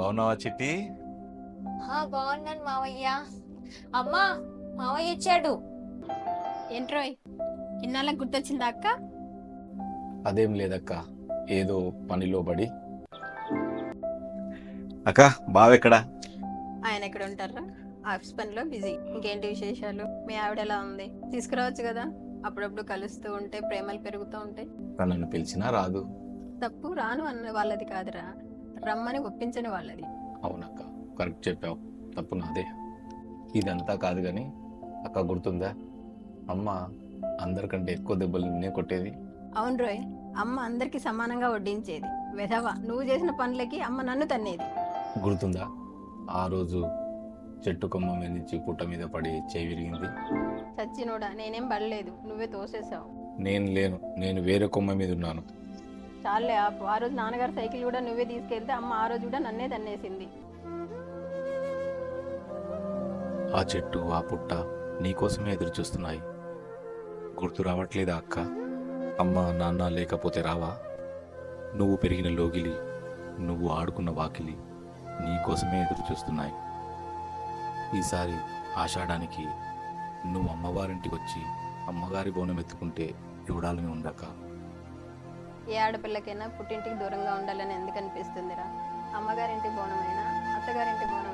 బాగున్నావా చిట్టి? బాగున్నాను మావయ్య. అమ్మా మావయ్య ఇచ్చాడు ఏంట్రోయ్ ఇన్నాళ్ళకి గుర్తొచ్చిందా అక్క? అదేం లేదక్క. ఏదో పనిలో పడి. అక్క బావెక్కడా ఆయన ఎక్కడ ఉంటారా? ఆఫీస్ పనిలో బిజీ. ఇంకేంటి విశేషాలు? మీ ఆవిడ ఎలా ఉంది? తీసుకురావచ్చు కదా? అప్పుడప్పుడు కలుస్తూ ఉంటే ప్రేమలు పెరుగుతూ ఉంటాయి నన్ను పిలిచినా రాదు. తప్పు రాను అన్న వాళ్ళది కాదురా. రమ్మని ఒప్పించని వాళ్ళది. అవునక్క కరెక్ట్ చెప్పావు. తప్పు నాదే. ఇదంతా కాదు కానీ అక్క గుర్తుందా? అమ్మ అందరికంటే ఎక్కువ దెబ్బలు నిన్నే కొట్టేది. అవును రోయ్ అమ్మ అందరికి సమానంగా వడ్డించేది. వెధవ నువ్వు చేసిన పనులకి అమ్మ నన్ను తన్నేది. గుర్తుందా? ఆ రోజు చెట్టు కొమ్మ మీద నుంచి పుట్ట మీద పడి చేయి విరిగింది. చచ్చినోడా నేనేం పడలేదు నువ్వే తోసేసావు. నేను లేను నేను వేరే కొమ్మ మీద ఉన్నాను. చాలే ఆపు ఆ రోజు నాన్నగారు సైకిల్ కూడా నువ్వే తీసుకెళ్తే అమ్మ ఆ రోజు కూడా నన్నే తన్నేసింది. ఆ చెట్టు ఆ పుట్ట నీకోసమే ఎదురు చూస్తున్నాయి గుర్తు రావట్లేదా అక్క? అమ్మ నాన్న లేకపోతే రావా? నువ్వు పెరిగిన లోగిలి నువ్వు ఆడుకున్న వాకిలి నీకోసమే ఎదురు చూస్తున్నాయి ఈసారి ఆషాఢానికి నువ్వు అమ్మవారింటికి వచ్చి అమ్మగారి బోనం ఎత్తుకుంటే చూడాలని ఉండక ఏ ఆడపిల్లకైనా పుట్టింటికి దూరంగా ఉండాలని ఎందుకు అనిపిస్తుందిరా అమ్మగారింటి బోనమైనా? అత్తగారింటి బోనం